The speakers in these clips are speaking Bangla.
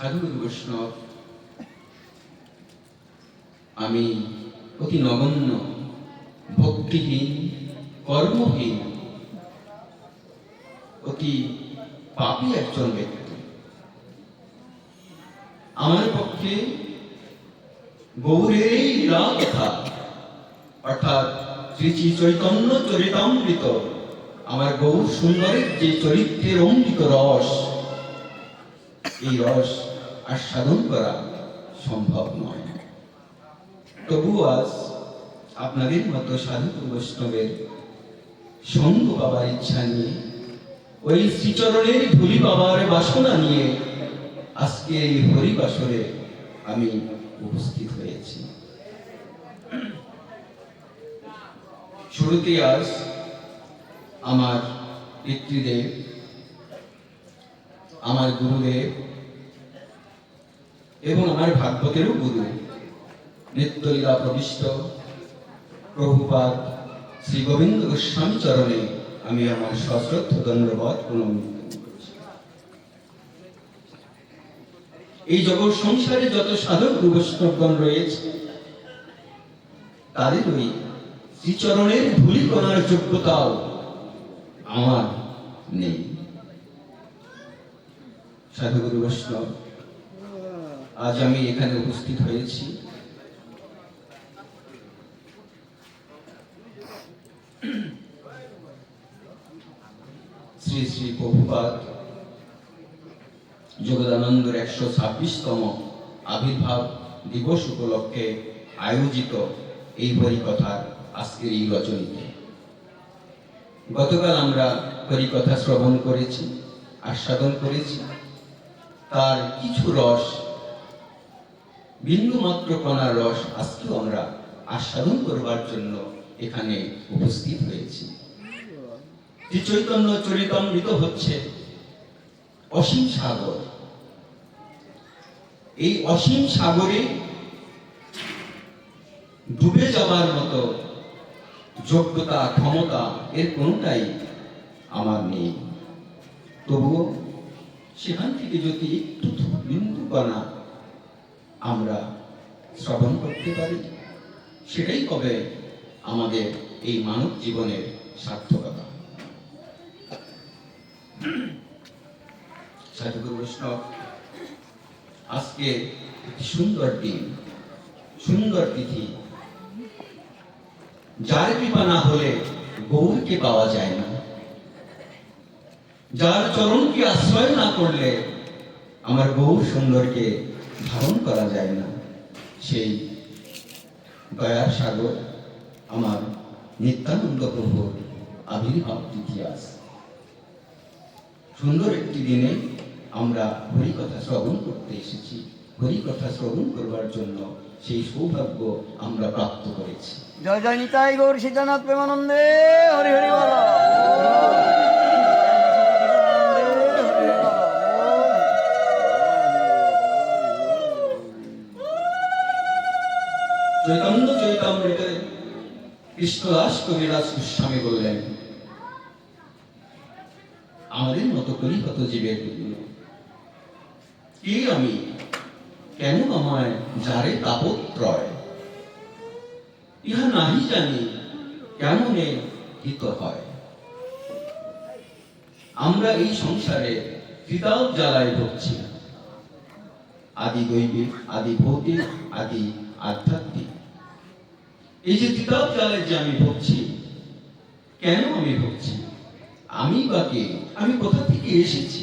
সাধুগুরু বৈষ্ণব, আমি অতি নগণ্য, ভক্তিহীন, কর্মহীন, অতি পাপী একজন ব্যক্তি। আমার পক্ষে গৌরের এই লীলা অর্থাৎ শ্রী চৈতন্য চরিতামৃত, আমার গৌর সুন্দরের যে চরিত্রের অমৃত রস, এই রস আস্বাদন করা সম্ভব নয়। তবু আজ আপনাদের মতো সাধু বৈষ্ণবের সঙ্গ পাবার ইচ্ছা নিয়ে, ওই শ্রীচরণের ধুলি পাবার বাসনা নিয়ে আজকে এই হরিবাসরে আমি উপস্থিত হয়েছি। শুরুতে আজ আমার পিতৃদেব, আমার গুরুদেব এবং আমার ভাগবতেরও গুরু। নিত্যলীলা প্রবিষ্ট। প্রভুপাদ শ্রী গোবিন্দ গোস্বামী চরণে আমি আমার সশ্রদ্ধ দণ্ডবাদ প্রণমিত এই জগৎ সংসারে যত সাধক গুরু বৈষ্ণবগণ রয়েছে, তাদের ওই শ্রীচরণের ধুলি কণার যোগ্যতাও আমার নেই। সাধুগুরু বৈষ্ণব আজ আমি এখানে উপস্থিত হয়েছি। শ্রী শ্রী প্রভুপাদ যোগদানন্দর একশো ছাব্বিশতম আবির্ভাব দিবস উপলক্ষে আয়োজিত এই হরিকথার আজকের এই রচনীতে। গতকাল আমরা হরিকথা শ্রবণ করেছি, আস্বাদন করেছি। তার কিছু রস বিন্দু মাত্র কণার রস আজকেও আমরা আস্বাদন করবার জন্য এখানে উপস্থিত হয়েছি। চৈতন্য চরিতামৃত হচ্ছে অসীম সাগর। এই অসীম সাগরে ডুবে যাবার মতো যোগ্যতা, ক্ষমতা এর কোনটাই আমার নেই। তবুও সেখান থেকে যদি একটু বিন্দু কণা আমরা শ্রবণ করতে পারি। সেটাই কবে আমাদের এই মানব জীবনের সার্থকতা। বৈষ্ণব, আজকে সুন্দর দিন, সুন্দর তিথি। যার কৃপা না হলে গৌরকে পাওয়া যায় না। যার চরণকে আশ্রয় না করলে আমার গৌর সুন্দরকে ধারণ করা যায় না। সেই দয়ার সাগর আমার নিত্যানন্দ প্রভুর আবির্ভাব আজ সুন্দর একটি দিনে আমরা হরিকথা শ্রবণ করতে এসেছি। হরিকথা শ্রবণ করবার জন্য সেই সৌভাগ্য আমরা প্রাপ্ত করেছি। জয় জয় নিতাই গৌর সীতানাথ প্রেমানন্দে। হরি হরি বল। চৈতন্য চৈতামৃতে কৃষ্ণদাস কবিরাজ গোস্বামী বললেন, আমাদের মতো কলিকত জীবের জন্য কি আমি? কেন আমায় যারে তাপত্রয় ইহা নাহি জানি কেমনে হিত হয়। আমরা এই সংসারে ত্রিতাপ জ্বালায় ভুগছি। আদি দৈবিক, আদি ভৌতিক, আদি আধ্যাত্মিক। এই যে তিতাব যে আমি ভুগছি, কেন আমি ভুগছি? আমি বা কে? আমি কোথা থেকে এসেছি?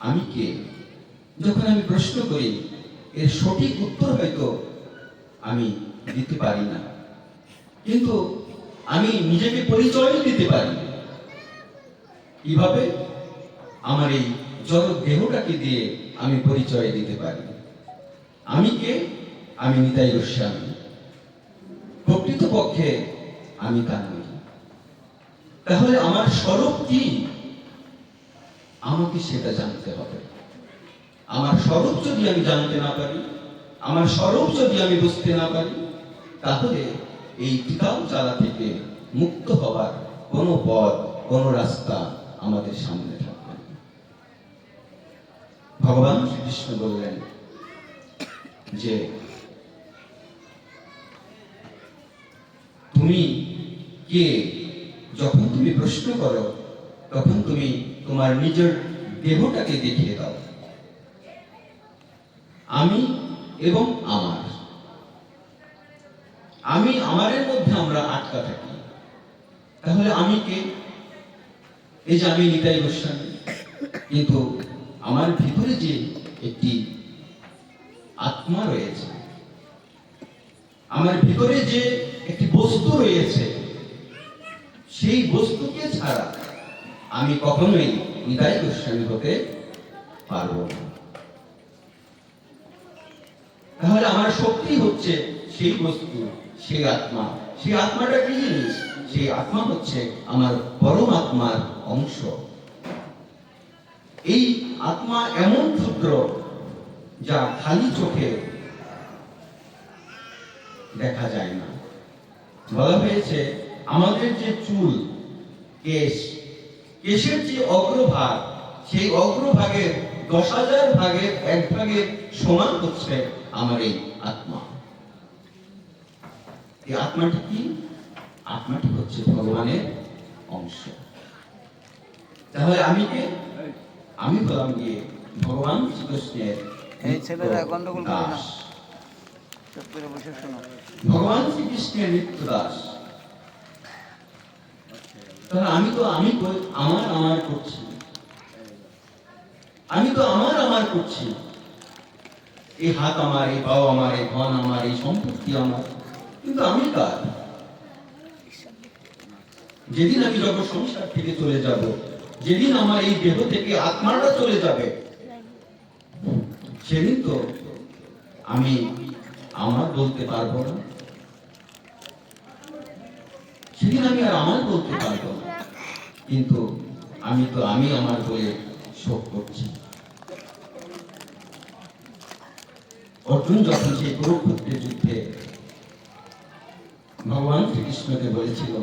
আমি কে? যখন আমি প্রশ্ন করি, এর সঠিক উত্তর হয়তো আমি দিতে পারি না। কিন্তু আমি নিজেকে পরিচয় দিতে পারি। কীভাবে আমার এই জড় দেহটাকে দিয়ে আমি পরিচয় দিতে পারি। আমি কে? আমি নিতাই গোস্বামী। প্রকৃতপক্ষে আমি তা নই তাহলে আমার স্বরূপ কি? আমাকে সেটা জানতে হবে। আমার স্বরূপ যদি আমি জানতে না পারি, আমার স্বরূপ যদি আমি বুঝতে না পারি, তাহলে এই টিকাও চালা থেকে মুক্ত হবার কোনো পথ, কোনো রাস্তা আমাদের সামনে থাকবে ভগবান শ্রীকৃষ্ণ বললেন যে তুমি কে? যখন তুমি প্রশ্ন করো, তখন তুমি তোমার নিজের দেহটাকে দেখিয়ে দাও। আমি এবং আমার। আমি আমারের মধ্যে আমরা আটকা থাকি। তাহলে আমি কে? এই যে আমি নিতাই গোস্বামী। কিন্তু আমার ভিতরে যে একটি আত্মা রয়েছে। আমার ভিতরে যে একটি বস্তু রয়েছে, সেই বস্তুকে ছাড়া আমি কখনোই নিতাই গোস্বামী হতে পারব না। তাহলে আমার শক্তি হচ্ছে সেই বস্তু, সেই আত্মা। সেই আত্মাটা কি জিনিস? সেই আত্মা হচ্ছে আমার পরম আত্মার অংশ। এই আত্মা এমন ক্ষুদ্র যা খালি চোখে দেখা যায় না। বলা হয়েছে, আমাদের যে চুল, কেশ, কেশের যে অগ্রভাগ, সেই অগ্রভাগের দশ হাজার ভাগের এক ভাগের সমান হচ্ছে আমার এই আত্মা। এই আত্মাটি কি? আত্মাটি হচ্ছে ভগবানের অংশ। তাহলে আমি কে? আমি হলাম গিয়ে ভগবান শ্রীকৃষ্ণের এই ছেলেরা গন্ডগোল করে না। চুপ করে বসে শোনো। ভগবান শ্রীকৃষ্ণের নিত্য দাস তাহলে আমি তো, আমি আমার আমার করছি। আমি তো আমার আমার করছি। এই হাত আমার, এই পাও আমার, এই ধন আমার, এই সম্পত্তি আমার। কিন্তু আমি কার? যেদিন আমি জগৎ সংসার থেকে চলে যাব, যেদিন আমার এই দেহ থেকে আত্মাটা চলে যাবে সেদিন তো আমি আমার বলতে পারব না। সেদিন আমি আর আমার বলতে পারব না। কিন্তু আমি তো, আমি আমার বলে শোক করছি। অর্জুন যখন সেই কুরুক্ষেত্রের যুদ্ধে ভগবান শ্রীকৃষ্ণকে বলেছিল,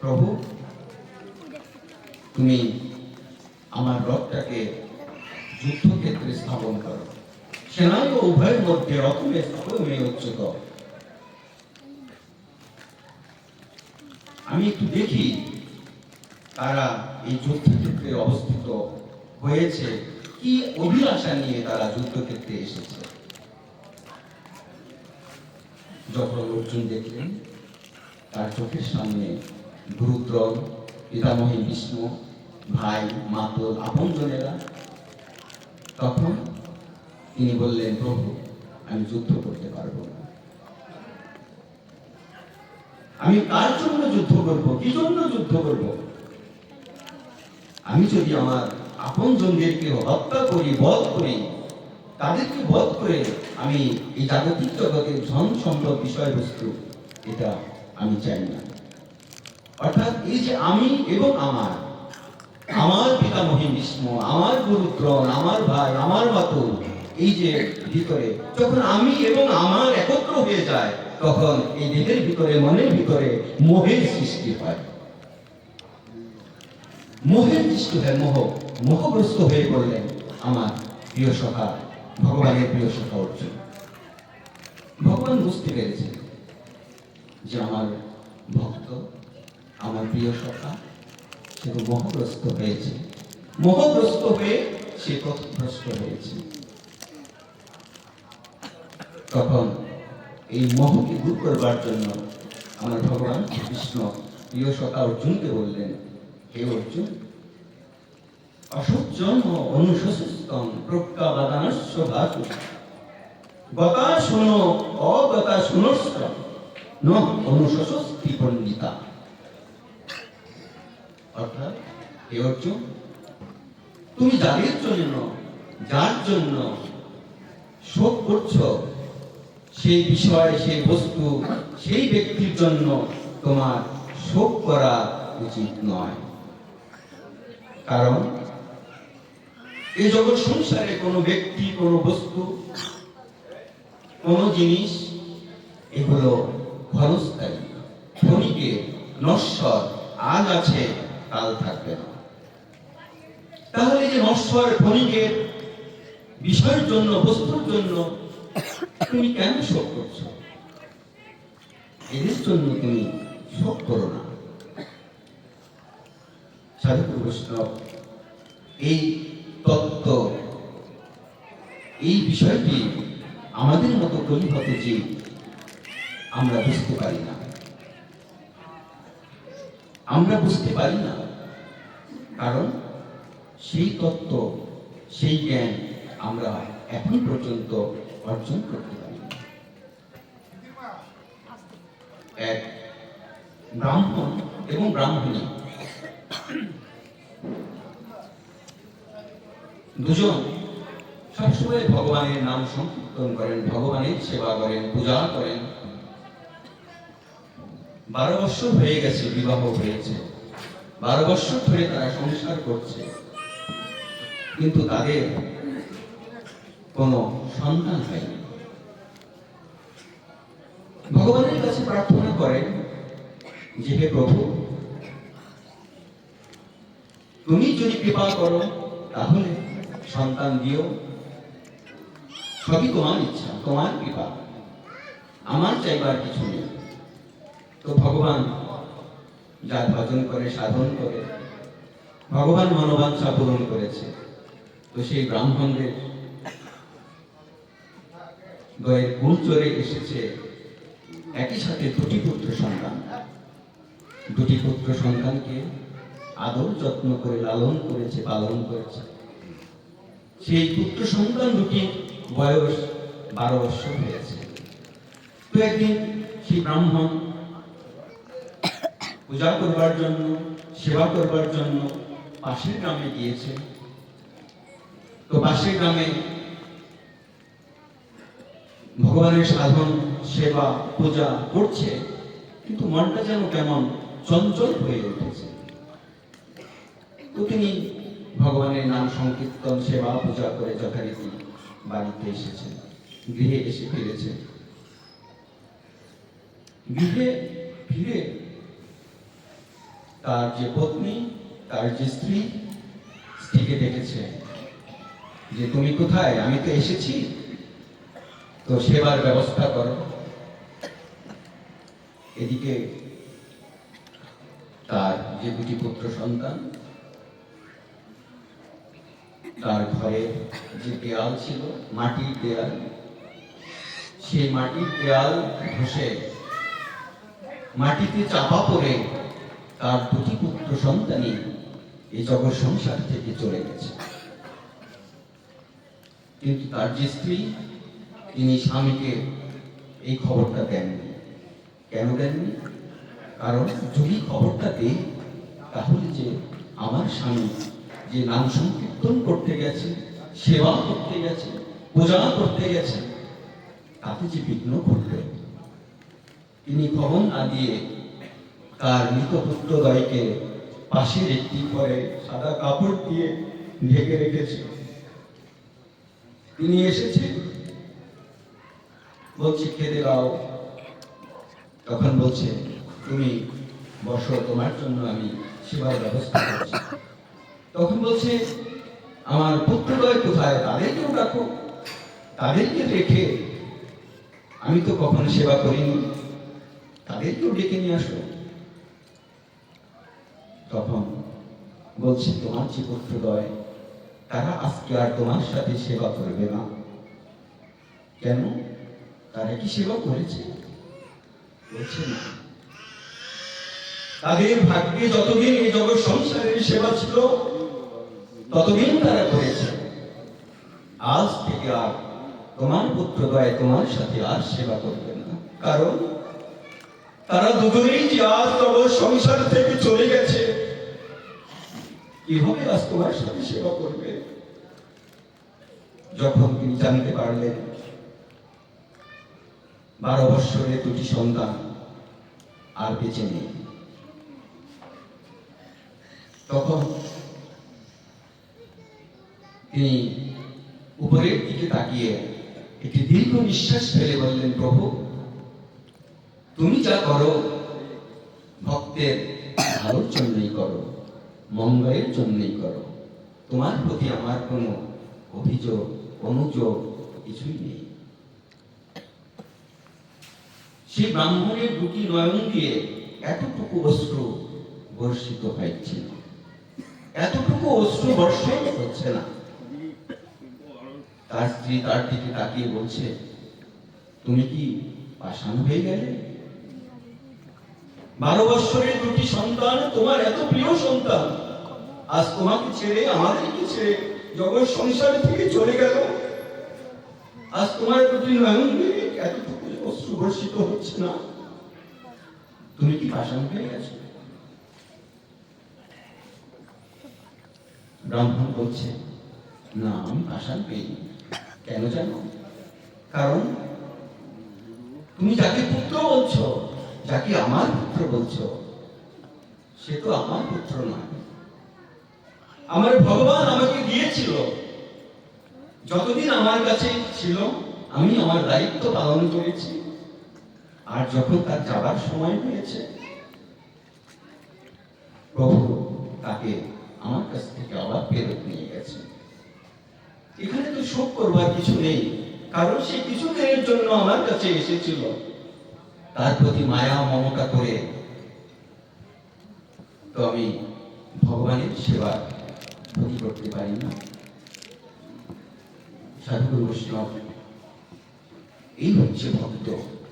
প্রভু, তুমি আমার রথটাকে যুদ্ধক্ষেত্রে স্থাপন করো। সেনায় ও উভয়ের মধ্যে রথমে স্থাপনে উচ্চত আমি একটু দেখি তারা এই যুদ্ধক্ষেত্রে অবস্থিত হয়েছে। কি অভিলাষা নিয়ে তারা যুদ্ধক্ষেত্রে এসেছে? যখন অর্জুন দেখলেন, তার চোখের সামনে গুরুদ্রল পিতামহী বিষ্ণু, ভাই, মাতল, আপনজনেরা, তখন তিনি বললেন, প্রভু, আমি যুদ্ধ করতে পারব না। আমি কার জন্য যুদ্ধ করব? কি জন্য যুদ্ধ করব? আমি যদি আমার আপন জনদেরকে হত্যা করি, বধ করি, তাদেরকে বধ করে আমি এই জাগতিক জগতের ধন সম্পদ বিষয়বস্তু, এটা আমি চাই না। অর্থাৎ এই যে আমি এবং আমার আমার পিতামহী বিষ্ণু, আমার গুরুদ্রণ, আমার ভাই, আমার মাতুল এই যে ভিতরে, যখন আমি এবং আমার একত্র হয়ে যায়, তখন এই দেহের ভিতরে, মনের ভিতরে মোহের সৃষ্টি হয়। মোহের সৃষ্টি হয়, মোহ। মোহগ্রস্ত হয়ে পড়লেন আমার প্রিয় সখা, ভগবানের প্রিয় সখা অর্জুন। ভগবান বুঝতে পেরেছেন যে আমার ভক্ত, আমার প্রিয় সখা, সে তো মোহগ্রস্ত হয়েছে। মোহগ্রস্ত হয়ে সে পথভ্রষ্ট হয়েছে। তখন এই মোহকে দূর করবার জন্য আমার ভগবান কৃষ্ণ প্রিয় সখা অর্জুনকে বললেন, হে অর্জুন অসজ্জন অনুশোষিতম প্রজ্ঞাবাদানস্য ধাতু গতা শোনো, অগতা শুনস্ত ন অনুশোষস্তি পণ্ডিতা। অর্থাৎ, হে অর্জুন, তুমি যাদের জন্য যার জন্য শোক করছ সেই বিষয়, সেই বস্তু, সেই ব্যক্তির জন্য তোমার শোক করা উচিত নয়। কারণ এই জগৎ সংসারে কোনো ব্যক্তি, কোনো বস্তু, কোনো জিনিস এগুলো ক্ষণস্থায়ী। ক্ষণিকে নশ্বর আজ আছে, কাল থাকবে না। তাহলে যে নশ্বর, ক্ষণিকের বিষয়ের জন্য, বস্তুর জন্য তুমি কেন শোক করছ? এদের জন্য তুমি শোক করো না। সাধু বৈষ্ণব, এই তত্ত্ব, এই বিষয়টি আমাদের মতো কলিহত জীব আমরা বুঝতে পারি না। আমরা বুঝতে পারি না, কারণ সেই তত্ত্ব, সেই জ্ঞান আমরা এখন পর্যন্ত অর্জন করতে পারি। ব্রাহ্মণ এবং ব্রাহ্মণী। দুজন সবসময় ভগবানের নাম সংকীর্তন করেন, ভগবানের সেবা করেন, পূজা করেন। বারো বছর হয়ে গেছে, বিবাহ হয়েছে। বারো বছর ধরে তারা সংসার করছে। কিন্তু তাদের কোনো সন্তান হয়নি। ভগবানের কাছে প্রার্থনা করেন যে হে প্রভু, তুমি যদি কৃপা করো, তাহলে সন্তান দিও। সবই তোমার ইচ্ছা, তোমার কৃপা। আমার চাইবার কিছু নেই। তো ভগবান যার ভজন করে, সাধন করে, ভগবান মনোবাঞ্ছা পূরণ করেছে। তো সেই ব্রাহ্মণদের দয়ের কুল চড়ে এসেছে একই সাথে দুটি পুত্র সন্তান। দুটি পুত্র সন্তানকে আদর, যত্ন করে, লালন করেছে, পালন করেছে। সেই পুত্র সন্তান দুটি বয়স বারো বছর হয়েছে। তো একদিন সেই ব্রাহ্মণ পূজা করবার জন্য, সেবা করবার জন্য পাশের গ্রামে গিয়েছে। তো পাশের গ্রামে ভগবানের সাধন, সেবা, পূজা করছে, কিন্তু মনটা যেন কেমন চঞ্চল হয়ে উঠেছে। তো তিনি ভগবানের নাম সংকীর্তন, সেবা, পূজা করে যথারীতি বাড়িতে এসেছেন, গৃহে এসে ফিরেছে গৃহে ফিরে তার যে পত্নী, তার যে স্ত্রী, স্ত্রীকে ডেকেছে যে, তুমি কোথায়? আমি তো এসেছি। তো সেবার ব্যবস্থা করো। এদিকে তার যে দুটি পুত্র সন্তান, তার ঘরে যে দেয়াল ছিল, মাটির দেয়াল, সেই মাটির দেয়াল ধসে মাটিতে চাপা পড়ে তার দুটি পুত্র সন্তানই এই জগৎ সংসার থেকে চলে গেছে। কিন্তু তার যে স্ত্রী, তিনি স্বামীকে এই খবরটা দেননি। কেন দেননি? কারণ যদি খবরটা দেই তাহলে যে আমার স্বামী যে নাম সংকীর্তন করতে গেছে, সেবা করতে গেছে, পূজা করতে গেছে, তাতে যে বিঘ্ন ঘটবে। তিনি খবর না দিয়ে তার মৃত পুত্রদ্বয়কে পাশের একটি ঘরে সাদা কাপড় দিয়ে ঢেকে রেখেছে। তিনি এসেছে, বলছে, খেতে দাও। তখন বলছে তুমি বসো, তোমার জন্য আমি সেবার ব্যবস্থা করছি। তখন বলছে, আমার পুত্রদ্বয় কোথায়? তাদেরকেও রাখো। তাদেরকে রেখে আমি তো কখনো সেবা করিনি। তাদেরকেও ডেকে নিয়ে আসো। তখন বলছে, তোমার যে পুত্রদ্বয়, তারা আজকে আর তোমার সাথে সেবা করবে না। কেন? তারা কি সেবা করেছে? বলছে, না। তাদের ভাগ্যে যতদিন এই জগৎ সংসারের সেবা ছিল, ততদিন তারা করেছে আজ থেকে আর তোমার পুত্র দয় তোমার সাথে আর সেবা করবে না। কারণ তারা দুজনেই যে আজ তোমার সংসার থেকে চলে গেছে, কীভাবে আজ তোমার সাথে সেবা করবে? যখন তিনি জানতে পারলেন, বারো বৎসরের দুটি সন্তান আর বেঁচে নেই। তখন তিনি উপরের দিকে তাকিয়ে একটি দীর্ঘ নিঃশ্বাস ফেলে বললেন, প্রভু, তুমি যা করো, ভক্তের ভালোর জন্যই করো, মঙ্গলের জন্যই করো। তোমার প্রতি আমার কোনো অভিযোগ, অনুযোগ কিছুই নেই। সেই ব্রাহ্মণের দুটি নয়ন দিয়ে এতটুকু অস্ত্র বর্ষিত হয়েছিল। এতটুকু অস্ত্র বর্ষণ হচ্ছে না। তার স্ত্রী তার দিকে তাকিয়ে বলছে, তুমি কি পাষাণ হয়ে গেলে? বারো বৎসরের দুটি সন্তান, তোমার এত প্রিয় সন্তান। আজ তোমাকে ছেড়ে, আমাদেরকে ছেড়ে জগৎ সংসার থেকে চলে গেল। আজ তোমার দুটি নয়ন এতটুকু অশ্রু বর্ষিত হচ্ছে না। তুমি কি পাষাণ হয়ে গেছো? ব্রাহ্মণ বলছে না আমি পাষাণ পেইনি। কেন জানো? কারণ তুমি যাকে পুত্র বলছো, যাকে আমার পুত্র বলছো, সে তো আমার পুত্র নয়। আমার ভগবান আমাকে দিয়েছিল। যতদিন আমার কাছে ছিল, আমি আমার দায়িত্ব পালন করেছি। আর যখন তার যাবার সময় হয়েছে, প্রভু তাকে আমার কাছ থেকে ফেরত নিয়ে গেছে। এখানে তো শোক করবার কিছু নেই, কারণ সে কিছুদিনের জন্য আমার কাছে এসেছিল। তার প্রতি মায়া মমতা করে তো আমি ভগবানের সেবা ক্ষতি করতে পারি না। সাধুগুরু বৈষ্ণব, এই হচ্ছে ভক্ত,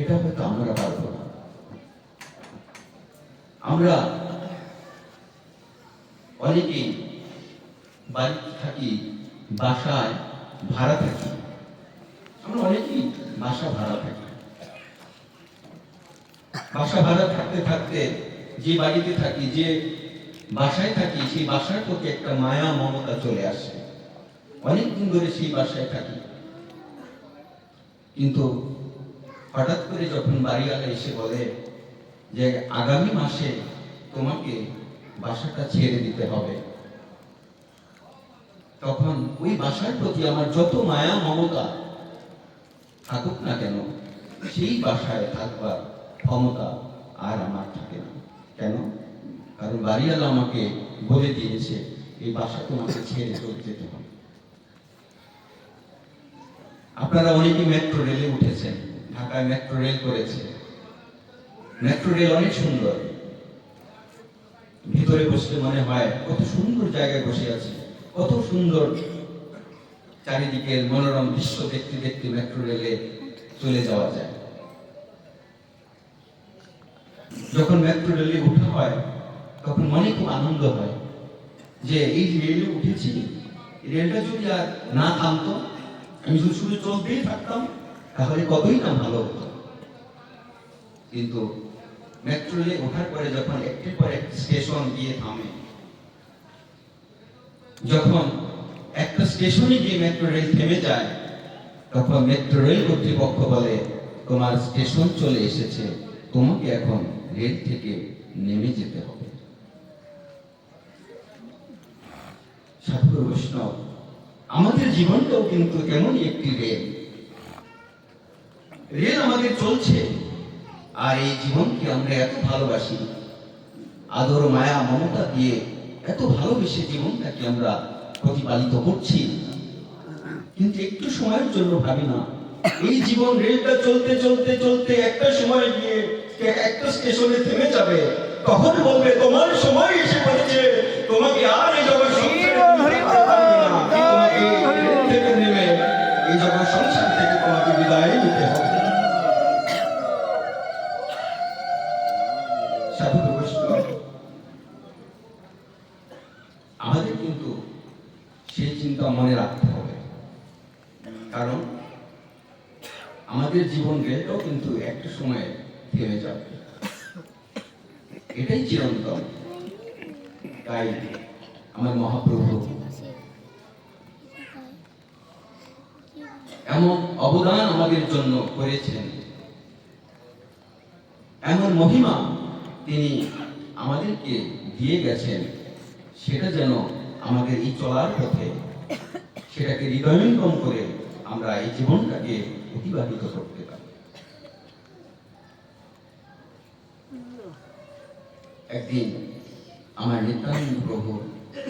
এটা হয়তো আমরা পারব না। আমরা অনেকেই বাড়িতে থাকি, বাসায় ভাড়া থাকি। আমরা অনেকেই বাসা ভাড়া থাকি। বাসা ভাড়া থাকতে থাকতে যে বাড়িতে থাকি, যে বাসায় থাকি, সেই বাসার প্রতি একটা মায়া, মমতা চলে আসে। অনেকদিন ধরে সেই বাসায় থাকি। কিন্তু হঠাৎ করে যখন বাড়িওয়ালা এসে বলে যে, আগামী মাসে তোমাকে বাসাটা ছেড়ে দিতে হবে। তখন ওই বাসার প্রতি আমার যত মায়া, মমতা থাকুক না কেন, সেই বাসায় থাকবার ক্ষমতা আর আমার থাকে না। কেন? কারণ বাড়িওয়ালা আমাকে বলে দিয়েছে, এই বাসা তোমাকে ছেড়ে চলে যেতে হবে। আপনারা অনেকেই মেট্রো রেলে উঠেছেন, ঢাকায় মেট্রো রেল করেছে। মেট্রো রেল অনেক সুন্দর। ভিতরে বসলে মনে হয় কত সুন্দর জায়গায় বসে আছে। কত সুন্দর চারিদিকের মনোরম দৃশ্য দেখতে দেখতে মেট্রো রেলে চলে যাওয়া যায়। যখন মেট্রো রেলে উঠা হয়, তখন মনে খুব আনন্দ হয় যে এই রেলে উঠেছি রেলটা যদি আর না থামতো, আমি শুধু শুধু চলতেই থাকতাম, তাহলে কতই না ভালো হতো। কিন্তু মেট্রো রেলে ওঠার পরে যখন একটির পর একটি স্টেশন গিয়ে থামে যখন একটা স্টেশনে গিয়ে মেট্রো রেল থেমে যায়, তখন মেট্রো রেল কর্তৃপক্ষ বলে, তোমার স্টেশন চলে এসেছে, তোমাকে এখন রেল থেকে নেমে যেতে হবে। সাধু বৈষ্ণব, আমাদের জীবনটাও কিন্তু তেমনই একটি রেল রেল আমাদের চলছে, আর এই জীবনকে আমরা এত ভালোবাসি। আদর, মায়া, মমতা দিয়ে এত ভালোবেসে জীবনটাকে আমরা প্রতিপালিত করছি। কিন্তু একটু সময়ের জন্য ভাবি না। এই জীবন রেলটা চলতে চলতে চলতে একটা সময় গিয়ে একটা স্টেশনে থেমে যাবে। তখন বলবে, তোমার সময় এসে পড়েছে। তোমাকে আর এই জগৎ আমাদের জীবন রেলটাও কিন্তু একটা সময় থেমে যাবে। এটাই চিরন্তন। তাই আমার মহাপ্রভু এমন অবদান আমাদের জন্য করেছেন। এমন মহিমা তিনি আমাদেরকে দিয়ে গেছেন। সেটা যেন আমাদের এই চলার পথে, সেটাকে হৃদয়ঙ্গম করে আমরা এই জীবনটাকে অতিবাহিত করতে পারে। একদিন আমার নিত্যানন্দ প্রভু